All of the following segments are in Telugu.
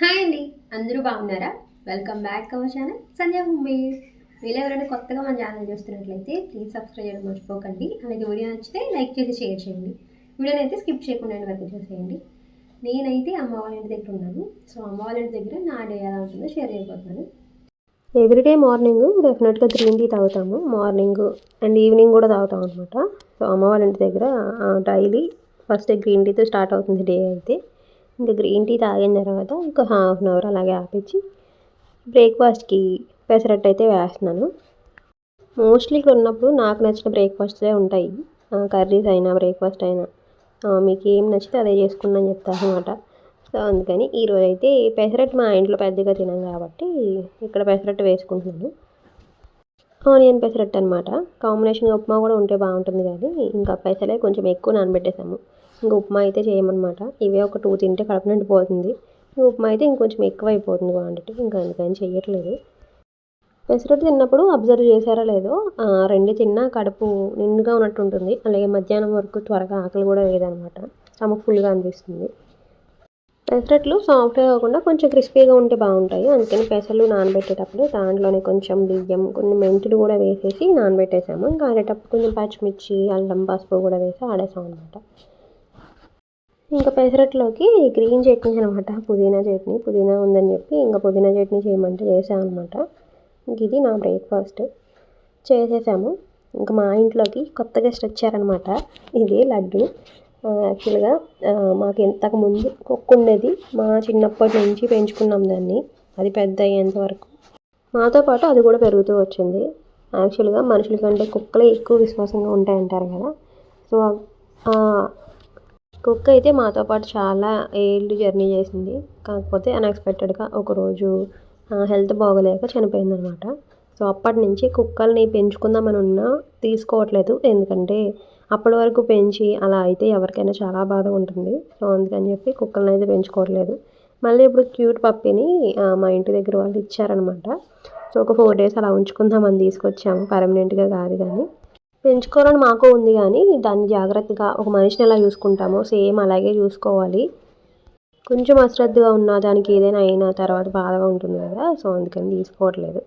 హాయ్ అండి. అందరూ బాగున్నారా? Welcome back our channel Sandhya హుంబీర్ మీరు ఎవరైనా కొత్తగా మన ఛానల్ చూస్తున్నట్లయితే ప్లీజ్ సబ్స్క్రైబ్ చేయడం మర్చిపోకండి. అలాగే వీడియో నచ్చితే లైక్ చేసి షేర్ చేయండి. వీడియోని అయితే స్కిప్ చేయకుండా వర్క్ వరకు చూసేయండి. నేనైతే అమ్మ వాళ్ళ ఇంటి దగ్గర ఉన్నాను. సో అమ్మ వాళ్ళ ఇంటి దగ్గర నా డే ఎలా ఉంటుందో షేర్ చేయబోతున్నాను. ఎవ్రీడే మార్నింగ్ డెఫినెట్గా గ్రీన్ టీ తాగుతాము. మార్నింగ్ అండ్ ఈవినింగ్ కూడా తాగుతాం అనమాట సో అమ్మ వాళ్ళ ఇంటి దగ్గర డైలీ ఫస్ట్ గ్రీన్ టీతో స్టార్ట్ అవుతుంది డే అయితే. ఇంకా గ్రీన్ టీ తాగిన తర్వాత ఒక హాఫ్ అన్ అవర్ అలాగే ఆపించి బ్రేక్ఫాస్ట్కి పెసరట్టు అయితే వేస్తున్నాను. మోస్ట్లీ ఇక్కడ ఉన్నప్పుడు నాకు నచ్చిన బ్రేక్ఫాస్ట్లే ఉంటాయి. కర్రీస్ అయినా బ్రేక్ఫాస్ట్ అయినా. మీకు ఏం నచ్చితే అదే చేసుకుని అని చెప్తాను అనమాట సో అందుకని ఈరోజు అయితే పెసరట్టు మా ఇంట్లో పెద్దగా తినాం కాబట్టి ఇక్కడ పెసరట్టు వేసుకుంటున్నాను. ఆనియన్ పెసరట్టు అనమాట కాంబినేషన్ ఉప్మా కూడా ఉంటే బాగుంటుంది కానీ ఇంకా పెసలే కొంచెం ఎక్కువ నానబెట్టేసాము. ఇంకా ఉప్మా అయితే చేయమన్నమాట. ఇవే ఒక టూ తింటే కడుపు నిండిపోతుంది. ఇంకా ఉప్మా అయితే ఇంకొంచెం ఎక్కువ అయిపోతుంది క్వాంటిటీ. ఇంకా అందుకని చేయట్లేదు పెసరట్టు తిన్నప్పుడు అబ్జర్వ్ చేశారో లేదో రెండు తిన్నా కడుపు నిండుగా ఉన్నట్టు ఉంటుంది అలాగే మధ్యాహ్నం వరకు త్వరగా ఆకలి కూడా వేయదనమాట స్టమక్ ఫుల్గా అనిపిస్తుంది. పెసరట్లు సాఫ్ట్గా కాకుండా కొంచెం క్రిస్పీగా ఉంటే బాగుంటాయి. అందుకని పెసలు నానబెట్టేటప్పుడు దాంట్లోనే కొంచెం బియ్యం కొన్ని మెంతులు కూడా వేసేసి నానబెట్టేసాము. ఇంకా ఆడేటప్పుడు కొంచెం పచ్చిమిర్చి అల్లం పసుపు కూడా వేసి ఆడేసాం అనమాట ఇంకా పెసరట్లోకి గ్రీన్ చట్నీ అనమాట పుదీనా చట్నీ పుదీనా ఉందని చెప్పి ఇంకా పుదీనా చట్నీ చేయమంటే చేసాం అనమాట ఇది నా బ్రేక్ఫాస్ట్. చేసేసాము. ఇంకా మా ఇంట్లోకి కొత్త గెస్ట్ వచ్చారనమాట ఇది లడ్డు. యాక్చువల్గా మాకు ఇంతకు ముందు కుక్క ఉండేది మా చిన్నప్పటి నుంచి పెంచుకున్నాం దాన్ని. అది పెద్ద అయ్యేంత వరకు. మాతో పాటు అది కూడా పెరుగుతూ వచ్చింది. యాక్చువల్గా మనుషుల కంటే కుక్కలే ఎక్కువ విశ్వాసంగా ఉంటాయంటారు కదా. సో కుక్క అయితే మాతో పాటు చాలా ఏళ్ళు జర్నీ చేసింది. కాకపోతే అన్ఎక్స్పెక్టెడ్గా ఒకరోజు హెల్త్ బాగోలేక చనిపోయిందనమాట. సో అప్పటి నుంచి కుక్కల్ని పెంచుకుందామని ఉన్నా తీసుకోవట్లేదు. ఎందుకంటే అప్పటి వరకు పెంచి అలా అయితే ఎవరికైనా చాలా బాధ ఉంటుంది. సో అందుకని చెప్పి కుక్కల్ని అయితే పెంచుకోవట్లేదు. మళ్ళీ ఇప్పుడు క్యూట్ పప్పిని మా ఇంటి దగ్గర వాళ్ళు ఇచ్చారనమాట. సో ఒక ఫోర్ డేస్ అలా ఉంచుకుందామని తీసుకొచ్చాము. పర్మనెంట్గా కాదు కానీ. పెంచుకోవాలని మాకు ఉంది కానీ దాన్ని జాగ్రత్తగా ఒక మనిషిని ఎలా చూసుకుంటామో సేమ్ అలాగే చూసుకోవాలి. కొంచెం అశ్రద్ధగా ఉన్న దానికి ఏదైనా అయినా తర్వాత బాధగా ఉంటుంది కదా సో అందుకని తీసుకోవట్లేదు.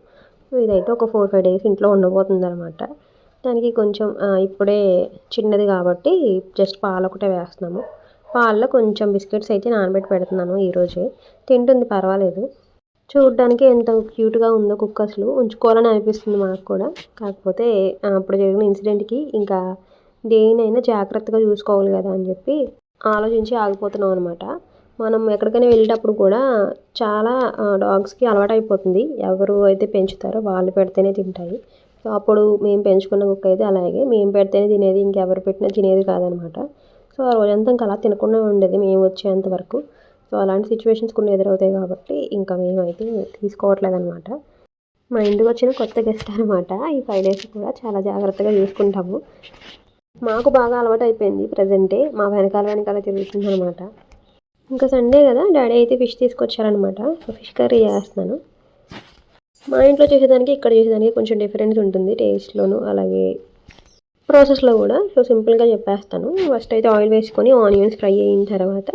ఇదైతే ఒక ఫోర్ ఫైవ్ డేస్ ఇంట్లో ఉండబోతుంది అనమాట దానికి కొంచెం ఇప్పుడే చిన్నది కాబట్టి జస్ట్ పాలు ఒకటే వేస్తున్నాము. పాలలో కొంచెం బిస్కెట్స్ అయితే నానబెట్టి పెడుతున్నాను ఈరోజే. తింటుంది పర్వాలేదు. చూడడానికి ఎంత క్యూట్గా ఉందో కుక్క అసలు ఉంచుకోవాలని అనిపిస్తుంది మాకు కూడా. కాకపోతే అప్పుడు జరిగిన ఇన్సిడెంట్కి ఇంకా దేనైనా జాగ్రత్తగా చూసుకోవాలి కదా అని చెప్పి ఆలోచించి ఆగిపోతున్నాం అనమాట మనం ఎక్కడికైనా వెళ్ళేటప్పుడు కూడా చాలా డాగ్స్కి అలవాటు అయిపోతుంది. ఎవరు అయితే పెంచుతారో వాళ్ళు పెడితేనే తింటాయి. సో అప్పుడు మేము పెంచుకున్న కుక్క అయితే అలాగే. మేము పెడితేనే తినేది ఇంకెవరు పెట్టినా తినేది కాదనమాట సో ఆ రోజంతా ఇంకా అలా తినకుండా ఉండేది మేము వచ్చేంత వరకు. సో అలాంటి సిచ్యువేషన్స్ కొన్ని ఎదురవుతాయి కాబట్టి ఇంకా మేమైతే తీసుకోవట్లేదు అనమాట మా ఇంటికి వచ్చిన కొత్త గెస్ట్ అనమాట ఈ ఫైవ్ డేస్ కూడా చాలా జాగ్రత్తగా చూసుకుంటాము. మాకు బాగా అలవాటు అయిపోయింది ప్రజెంటే మా వెనకాల వెనకాల తిరుగుతుంది అనమాట ఇంకా సండే కదా డాడీ అయితే ఫిష్ తీసుకొచ్చారనమాట సో ఫిష్ కర్రీ చేస్తున్నాను. మా ఇంట్లో చేసేదానికి ఇక్కడ చేసేదానికి కొంచెం డిఫరెన్స్ ఉంటుంది టేస్ట్లోను అలాగే ప్రాసెస్లో కూడా. సో సింపుల్గా చెప్పేస్తాను. ఫస్ట్ అయితే ఆయిల్ వేసుకొని ఆనియన్స్ ఫ్రై అయిన తర్వాత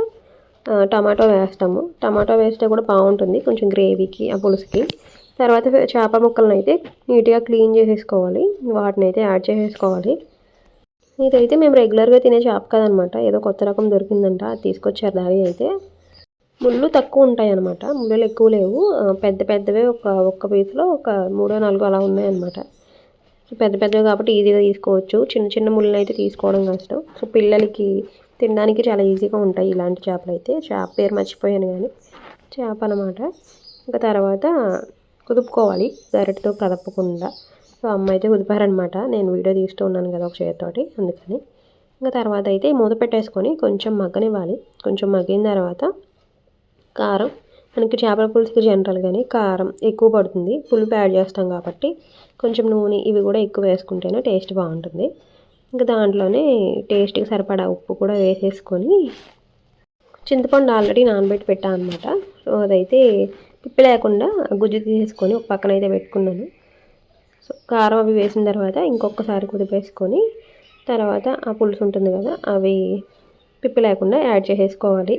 టమాటో వేస్తాము. టమాటో వేస్తే కూడా బాగుంటుంది. కొంచెం గ్రేవీకి ఆ పులుసుకి. తర్వాత చేప ముక్కలను అయితే నీట్గా క్లీన్ చేసేసుకోవాలి. వాటిని అయితే యాడ్ చేసేసుకోవాలి. ఇదైతే మేము రెగ్యులర్గా తినే చేప కదనమాట. ఏదో కొత్త రకం దొరికిందంట. అది తీసుకొచ్చారు దారి అయితే. ముళ్ళు తక్కువ ఉంటాయి అనమాట ముళ్ళు ఎక్కువ లేవు. పెద్ద పెద్దవే ఒక ఒక్క పీస్లో ఒక మూడో నాలుగో అలా ఉన్నాయన్నమాట పెద్ద పెద్దవి కాబట్టి ఈజీగా తీసుకోవచ్చు. చిన్న చిన్న ముళ్ళు అయితే తీసుకోవడం కష్టం. సో పిల్లలకి తినడానికి చాలా ఈజీగా ఉంటాయి ఇలాంటి చేపలు అయితే. చేప పేరు మర్చిపోయాను కానీ చేప అనమాట ఇంకా తర్వాత కుదుపుకోవాలి గరిటతో కదపకుండా. సో అమ్మ అయితే కుదిపారనమాట నేను వీడియో తీస్తూ ఉన్నాను కదా ఒక చేతితోటి అందుకని. ఇంకా తర్వాత అయితే మూత పెట్టేసుకొని కొంచెం మగ్గనివ్వాలి. కొంచెం మగ్గిన తర్వాత కారం మనకి చేపల పులుసుకి జనరల్గానే కారం ఎక్కువ పడుతుంది. పులుపు యాడ్ చేస్తాం కాబట్టి కొంచెం నూనె ఇవి కూడా ఎక్కువ వేసుకుంటేనే టేస్ట్ బాగుంటుంది. ఇంకా దాంట్లోనే టేస్ట్కి సరిపడా ఉప్పు కూడా వేసేసుకొని చింతపండు ఆల్రెడీ నానబెట్టి పెట్టాను అనమాట సో అదైతే పిప్పి లేకుండా గుజ్జు తీసేసుకొని ఒక పక్కన అయితే పెట్టుకున్నాను. సో కారం అవి వేసిన తర్వాత ఇంకొకసారి కుదిపేసుకొని తర్వాత ఆ పులుసు ఉంటుంది కదా అవి పిప్పి లేకుండా యాడ్ చేసేసుకోవాలి.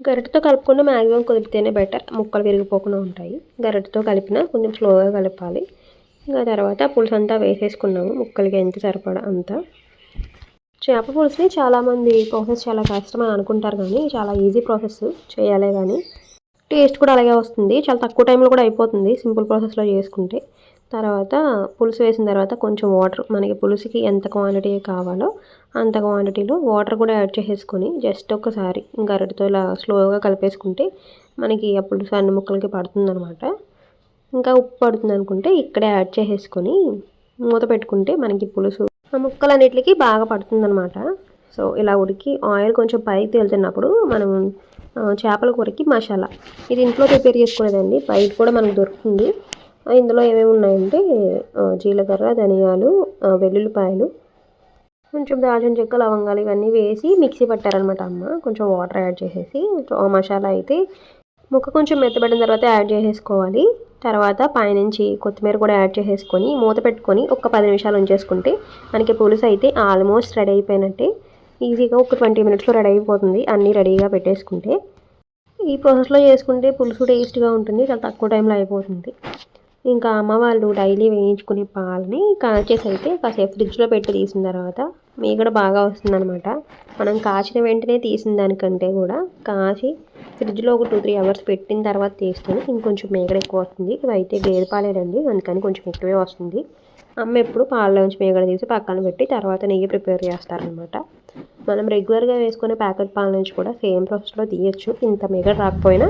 గరిటతో కలుపుకుండా మ్యాక్సిమం కుదిపితేనే బెటర్ ముక్కలు విరిగిపోకుండా ఉంటాయి. గరిటతో కలిపినా కొంచెం స్లోగా కలపాలి. ఇంకా తర్వాత పులుసు అంతా వేసేసుకున్నాము. ముక్కలకి ఎంత సరిపడా అంతా. చేప పులుసుని చాలామంది ప్రాసెస్ చాలా కష్టం అని అనుకుంటారు కానీ చాలా ఈజీ ప్రాసెస్ చేయాలే కానీ టేస్ట్ కూడా అలాగే వస్తుంది. చాలా తక్కువ టైంలో కూడా అయిపోతుంది సింపుల్ ప్రాసెస్లో చేసుకుంటే. తర్వాత పులుసు వేసిన తర్వాత కొంచెం వాటర్ మనకి పులుసుకి ఎంత క్వాంటిటీ కావాలో అంత క్వాంటిటీలో వాటర్ కూడా యాడ్ చేసేసుకొని జస్ట్ ఒకసారి ఇంకా అరటితో ఇలా స్లోగా కలిపేసుకుంటే మనకి ఆ పులుసు అన్ని ముక్కలకి పడుతుందనమాట ఇంకా ఉప్పు పడుతుంది అనుకుంటే ఇక్కడే యాడ్ చేసేసుకొని మూత పెట్టుకుంటే మనకి పులుసు ఆ ముక్కలన్నిటికి బాగా పడుతుందనమాట సో ఇలా ఉడికి ఆయిల్ కొంచెం పైకి తేలుతున్నప్పుడు మనం చేపల కూరకి మసాలా. ఇది ఇంట్లో ప్రిపేర్ చేసుకునేదండి బయట కూడా మనకు దొరుకుతుంది. ఇందులో ఏమేమి ఉన్నాయంటే జీలకర్ర ధనియాలు వెల్లుల్లిపాయలు కొంచెం దాల్చిన చెక్క లవంగాలు ఇవన్నీ వేసి మిక్సీ పట్టారనమాట అమ్మ. కొంచెం వాటర్ యాడ్ చేసేసి మసాలా అయితే ముక్క కొంచెం మెత్తబడిన తర్వాత యాడ్ చేసేసుకోవాలి. తర్వాత పైనుంచి కొత్తిమీర కూడా యాడ్ చేసేసుకొని మూత పెట్టుకొని ఒక పది నిమిషాలు ఉంచేసుకుంటే మనకి పులుసు అయితే ఆల్మోస్ట్ రెడీ అయిపోయినట్టే. ఈజీగా ఒక ట్వంటీ మినిట్స్లో రెడీ అయిపోతుంది. అన్నీ రెడీగా పెట్టేసుకుంటే ఈ ప్రాసెస్లో చేసుకుంటే పులుసు టేస్ట్గా ఉంటుంది చాలా తక్కువ టైంలో అయిపోతుంది. ఇంకా అమ్మ వాళ్ళు డైలీ వేయించుకునే పాలని కాచేసి అయితే కాసేపు ఫ్రిడ్జ్లో పెట్టి తీసిన తర్వాత మీగడ బాగా వస్తుందనమాట మనం కాచిన వెంటనే తీసిన దానికంటే కూడా కాచి ఫ్రిడ్జ్లో ఒక టూ త్రీ అవర్స్ పెట్టిన తర్వాత తీస్తేనే ఇంకొంచెం మేగడ ఎక్కువ వస్తుంది. ఇవైతే గేదె పాలేనండి అందుకని కొంచెం ఎక్కువే వస్తుంది. అమ్మ ఎప్పుడు పాలలోంచి మేగడ తీసి పక్కన పెట్టి తర్వాత నెయ్యి ప్రిపేర్ చేస్తారనమాట మనం రెగ్యులర్గా వేసుకునే ప్యాకెట్ పాల నుంచి కూడా సేమ్ ప్రాసెస్లో తీయచ్చు. ఇంత మేగడ రాకపోయినా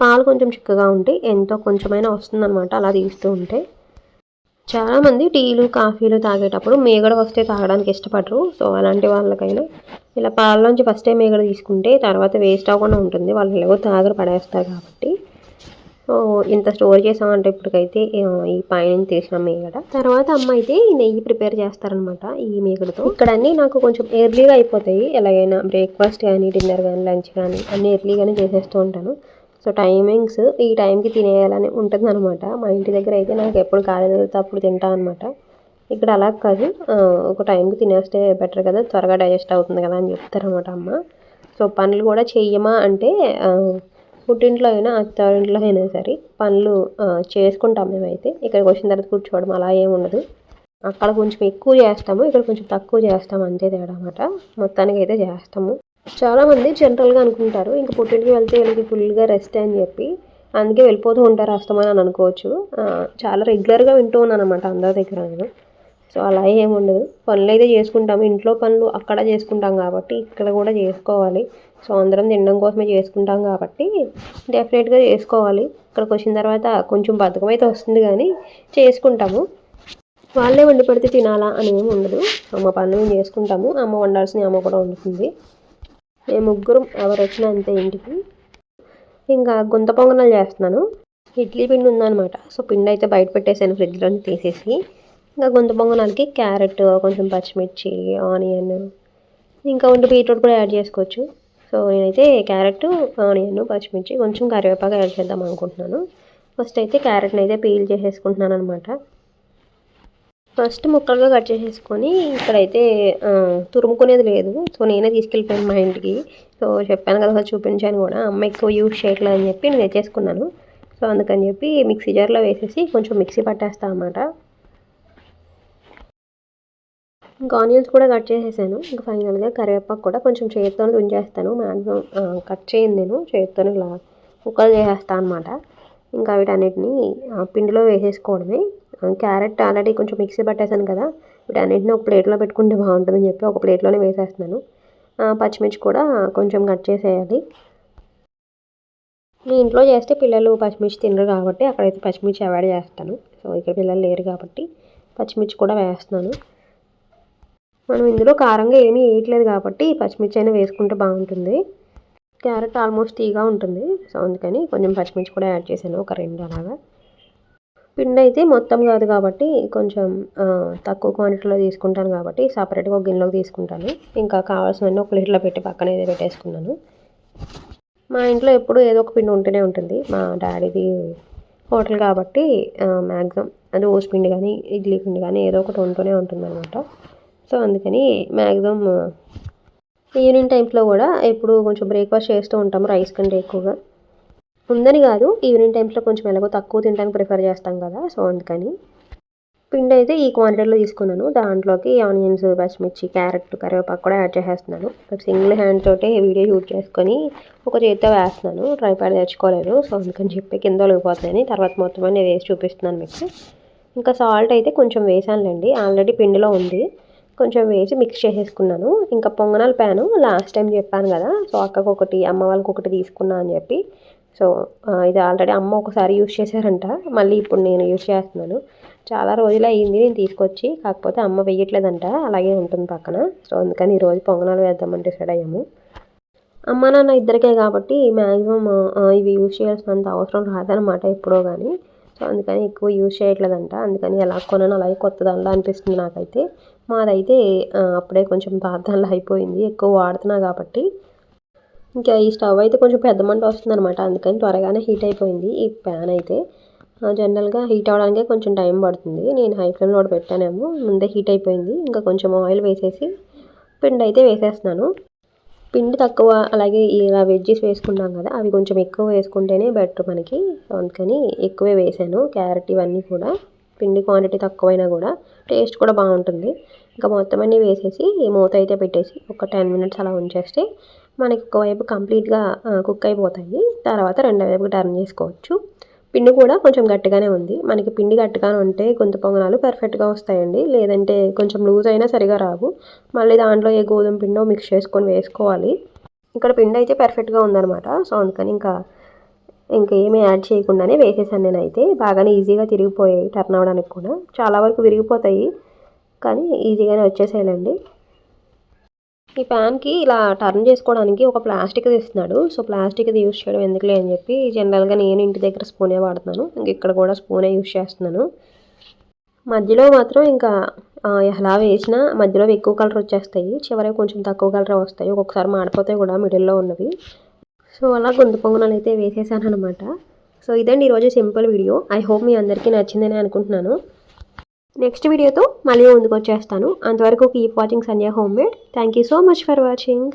పాలు కొంచెం చిక్కగా ఉంటే ఎంతో కొంచెమైనా వస్తుందన్నమాట అలా తీస్తూ ఉంటే. చాలామంది టీలు కాఫీలు తాగేటప్పుడు మేగడ వస్తే తాగడానికి ఇష్టపడరు. సో అలాంటి వాళ్ళకైనా ఇలా పాలలోంచి ఫస్టే మేగడ తీసుకుంటే తర్వాత వేస్ట్ అవ్వకుండా ఉంటుంది. వాళ్ళు ఎలాగో తాగరు పడేస్తారు కాబట్టి. సో ఇంత స్టోర్ చేసామంటే ఇప్పటికైతే ఈ పైన తీసిన మేగడ. తర్వాత అమ్మ అయితే నెయ్యి ప్రిపేర్ చేస్తారనమాట ఈ మేగడతో. ఇక్కడ అన్నీ నాకు కొంచెం ఎర్లీగా అయిపోతాయి. ఎలాగైనా బ్రేక్ఫాస్ట్ కానీ డిన్నర్ కానీ లంచ్ కానీ అన్నీ ఎర్లీగానే చేసేస్తూ ఉంటాను. సో టైమింగ్స్ ఈ టైంకి తినేయాలని ఉంటుంది అనమాట మా ఇంటి దగ్గర అయితే నాకు ఎప్పుడు ఖాళీ వెళ్తే అప్పుడు తింటా అనమాట ఇక్కడ అలా కాదు ఒక టైంకి తినేస్తే బెటర్ కదా త్వరగా డైజెస్ట్ అవుతుంది కదా అని చెప్తారనమాట అమ్మ. సో పనులు కూడా చెయ్యమా అంటే పుట్టింట్లో అయినా అత్తారింట్లో అయినా సరే పనులు చేసుకుంటాం మేమైతే. ఇక్కడికి వచ్చిన తర్వాత కూర్చోవడం అలా ఏమి ఉండదు. అక్కడ కొంచెం ఎక్కువ చేస్తాము ఇక్కడ కొంచెం తక్కువ చేస్తాము అంతే తేడా అనమాట మొత్తానికి అయితే చేస్తాము. చాలామంది జనరల్గా అనుకుంటారు. ఇంకా పుట్టింటికి వెళ్తే వీళ్ళకి ఫుల్గా రెస్ట్ అని చెప్పి అందుకే వెళ్ళిపోతూ ఉంటారు అస్తమని అని అనుకోవచ్చు. చాలా రెగ్యులర్గా వింటూ ఉన్నాను అనమాట అందరి దగ్గర నేను. సో అలా ఏముండదు పనులు అయితే చేసుకుంటాము ఇంట్లో పనులు అక్కడ చేసుకుంటాం కాబట్టి ఇక్కడ కూడా చేసుకోవాలి. సో అందరం తినడం కోసమే చేసుకుంటాం కాబట్టి డెఫినెట్గా చేసుకోవాలి. ఇక్కడికి వచ్చిన తర్వాత కొంచెం బద్ధకం అయితే వస్తుంది కానీ చేసుకుంటాము. వాళ్ళే వండి పెడితే తినాలా అని ఏమి ఉండదు. అమ్మ పనులు మేము చేసుకుంటాము. అమ్మ వండాల్సిన అమ్మ కూడా వండుతుంది. మేము ముగ్గురం ఎవరు వచ్చినా అంతే ఇంటికి. ఇంకా గుంత పొంగనాలు చేస్తున్నాను. ఇడ్లీ పిండి ఉందనమాట సో పిండి అయితే బయట పెట్టేసాను ఫ్రిడ్జ్లోని తీసేసి. ఇంకా గుంత పొంగనాలకి క్యారెట్ కొంచెం పచ్చిమిర్చి ఆనియన్ ఇంకా ఉంటే బీట్రూట్ కూడా యాడ్ చేసుకోవచ్చు. సో నేనైతే క్యారెట్ ఆనియన్ పచ్చిమిర్చి కొంచెం కరివేపాకు యాడ్ చేద్దాం అనుకుంటున్నాను. ఫస్ట్ అయితే క్యారెట్ని అయితే పీల్ చేసేసుకుంటున్నాను అనమాట ఫస్ట్ ముక్కలుగా కట్ చేసేసుకొని ఇక్కడైతే తురుముకునేది లేదు. సో నేనే తీసుకెళ్ళిపోయాను మా ఇంటికి. సో చెప్పాను కదా చూపించాను కూడా. అమ్మ ఎక్కువ యూజ్ చేయట్లేదు అని చెప్పి నేను తెచ్చేసుకున్నాను. సో అందుకని చెప్పి మిక్సీ జార్లో వేసేసి కొంచెం మిక్సీ పట్టేస్తాను అన్నమాట. ఇంకా ఆనియన్స్ కూడా కట్ చేసేసాను. ఇంకా ఫైనల్గా కరివేపాకు కూడా కొంచెం చేతితోనే తుంచేస్తాను. మ్యాక్సిమం కట్ చేయండి నేను. చేతితోనే ఇలా ముక్కలు చేసేస్తాను అనమాట ఇంకా వీటన్నిటిని పిండిలో వేసేసుకోవడమే. క్యారెట్ ఆల్రెడీ కొంచెం మిక్సీ పట్టేసాను కదా వీటన్నిటిని ఒక ప్లేట్లో పెట్టుకుంటే బాగుంటుందని చెప్పి ఒక ప్లేట్లోనే వేసేస్తున్నాను. పచ్చిమిర్చి కూడా కొంచెం కట్ చేసేయాలి. మీ ఇంట్లో చేస్తే పిల్లలు పచ్చిమిర్చి తినరు కాబట్టి అక్కడైతే పచ్చిమిర్చి అవాయిడ్ చేస్తాను. సో ఇక్కడ పిల్లలు లేరు కాబట్టి పచ్చిమిర్చి కూడా వేస్తున్నాను. మనం ఇందులో కారంగా ఏమీ వేయట్లేదు కాబట్టి పచ్చిమిర్చి అయినా వేసుకుంటే బాగుంటుంది. క్యారెట్ ఆల్మోస్ట్ తీగా ఉంటుంది. సో అందుకని కొంచెం పచ్చిమిర్చి కూడా యాడ్ చేశాను ఒక రెండు అలాగా. పిండి అయితే మొత్తం కాదు కాబట్టి కొంచెం తక్కువ క్వాంటిటీలో తీసుకుంటాను కాబట్టి సపరేట్గా ఒక గిన్నెలోకి తీసుకుంటాను. ఇంకా కావాల్సినవన్నీ ఒక ప్లేట్లో పెట్టి పక్కన ఏదో పెట్టేసుకున్నాను. మా ఇంట్లో ఎప్పుడు ఏదో ఒక పిండి ఉంటూనే ఉంటుంది. మా డాడీది హోటల్ కాబట్టి మ్యాక్సిమం అది ఓస్ పిండి కానీ ఇడ్లీ పిండి కానీ ఏదో ఒకటి ఉంటూనే ఉంటుంది అనమాట సో అందుకని మ్యాక్సిమం ఈవినింగ్ టైంలో కూడా ఎప్పుడు కొంచెం బ్రేక్ఫాస్ట్ చేస్తూ ఉంటాము రైస్ కంటే ఎక్కువగా. ఉందని కాదు ఈవినింగ్ టైమ్స్లో కొంచెం ఎలాగో తక్కువ తినడానికి ప్రిఫర్ చేస్తాం కదా సో అందుకని. పిండి అయితే ఈ క్వాంటిటీలో తీసుకున్నాను. దాంట్లోకి ఆనియన్స్ పచ్చిమిర్చి క్యారెట్ కరివేపాకు కూడా యాడ్ చేసేస్తున్నాను. సింగిల్ హ్యాండ్ తోటే వీడియో షూట్ చేసుకొని ఒక చేతితో వేస్తున్నాను. ట్రైపాడ్ తెచ్చుకోలేదు సో అందుకని చెప్పి కింద ఒలిగిపోతున్నాయని తర్వాత మొత్తం అన్ని వేసి చూపిస్తున్నాను మీకు. ఇంకా సాల్ట్ అయితే కొంచెం వేసానులేండి. ఆల్రెడీ పిండిలో ఉంది. కొంచెం వేసి మిక్స్ చేసేసుకున్నాను. ఇంకా పొంగనాలు ప్యాను లాస్ట్ టైం చెప్పాను కదా సో అక్కకొకటి అమ్మ వాళ్ళకి ఒకటి తీసుకున్నా అని చెప్పి సో ఇది ఆల్రెడీ అమ్మ ఒకసారి యూజ్ చేశారంట. మళ్ళీ ఇప్పుడు నేను యూజ్ చేస్తున్నాను. చాలా రోజులు అయ్యింది నేను తీసుకొచ్చి కాకపోతే అమ్మ వేయట్లేదంట అలాగే ఉంటుంది పక్కన. సో అందుకని ఈరోజు పొంగనాలు వేద్దామని డిసైడ్ అయ్యాము. అమ్మ నాన్న ఇద్దరికే కాబట్టి మ్యాక్సిమం ఇవి యూజ్ చేయాల్సినంత అవసరం రాదనమాట ఎప్పుడో కానీ సో అందుకని ఎక్కువ యూజ్ చేయట్లేదంట. అందుకని ఎలా కొనను అలాగే కొత్త దానిలో అనిపిస్తుంది నాకైతే. మాదైతే అప్పుడే కొంచెం పాత అయిపోయింది. ఎక్కువ వాడుతున్నా కాబట్టి. ఇంకా ఈ స్టవ్ అయితే కొంచెం పెద్ద మంట వస్తుంది అనమాట అందుకని త్వరగానే హీట్ అయిపోయింది ఈ ప్యాన్ అయితే. జనరల్గా హీట్ అవడానికే కొంచెం టైం పడుతుంది. నేను హై ఫ్లేమ్లో పెట్టానేమో ముందే హీట్ అయిపోయింది. ఇంకా కొంచెం ఆయిల్ వేసేసి పిండి అయితే వేసేస్తున్నాను. పిండి తక్కువ అలాగే ఇలా వెజ్జెస్ వేసుకున్నాం కదా అవి కొంచెం ఎక్కువ వేసుకుంటేనే బెటర్ మనకి. అందుకని ఎక్కువే వేసాను క్యారెట్ ఇవన్నీ కూడా. పిండి క్వాంటిటీ తక్కువైనా కూడా టేస్ట్ కూడా బాగుంటుంది. ఇంకా మొత్తం అన్నీ వేసేసి మూత అయితే పెట్టేసి ఒక టెన్ మినిట్స్ అలా ఉంచేస్తే మనకి ఒకవైపు కంప్లీట్గా కుక్ అయిపోతాయి. తర్వాత రెండో వైపుకి టర్న్ చేసుకోవచ్చు. పిండి కూడా కొంచెం గట్టిగానే ఉంది. మనకి పిండి గట్టిగానే ఉంటే గొంతు పొంగనాలు పర్ఫెక్ట్గా వస్తాయండి. లేదంటే కొంచెం లూజ్ అయినా సరిగా రావు. మళ్ళీ దాంట్లో ఏ గోధుమ పిండో మిక్స్ చేసుకొని వేసుకోవాలి. ఇక్కడ పిండి అయితే పర్ఫెక్ట్గా ఉందనమాట సో అందుకని ఇంకా ఇంకా ఏమీ యాడ్ చేయకుండానే వేసేసాను నేనైతే. బాగానే ఈజీగా తిరిగిపోయాయి టర్న్ అవ్వడానికి కూడా. చాలా వరకు విరిగిపోతాయి. కానీ ఈజీగానే వచ్చేసేయాలండి. ఈ ప్యాన్కి ఇలా టర్న్ చేసుకోవడానికి ఒక ప్లాస్టిక్ ఇస్తున్నాడు సో ప్లాస్టిక్ది యూస్ చేయడం ఎందుకులే అని చెప్పి జనరల్గా నేను ఇంటి దగ్గర స్పూనే వాడుతున్నాను. ఇంక ఇక్కడ కూడా స్పూనే యూస్ చేస్తున్నాను. మధ్యలో మాత్రం ఇంకా ఎలా వేసినా మధ్యలో ఎక్కువ కలర్ వచ్చేస్తాయి. చివరికి కొంచెం తక్కువ కలర్ వస్తాయి. ఒక్కొక్కసారి మాడిపోతాయి కూడా మిడిల్లో ఉన్నవి. సో అలా గొంతు పొంగనాలు అయితే వేసేసాను అనమాట సో ఇదండి ఈరోజు సింపుల్ వీడియో. ఐ హోప్ మీ అందరికీ నచ్చిందని అనుకుంటున్నాను. నెక్స్ట్ వీడియోతో మళ్ళీ ముందుకు వచ్చేస్తాను అంతవరకు keep watching Sanjay home made thank you so much for watching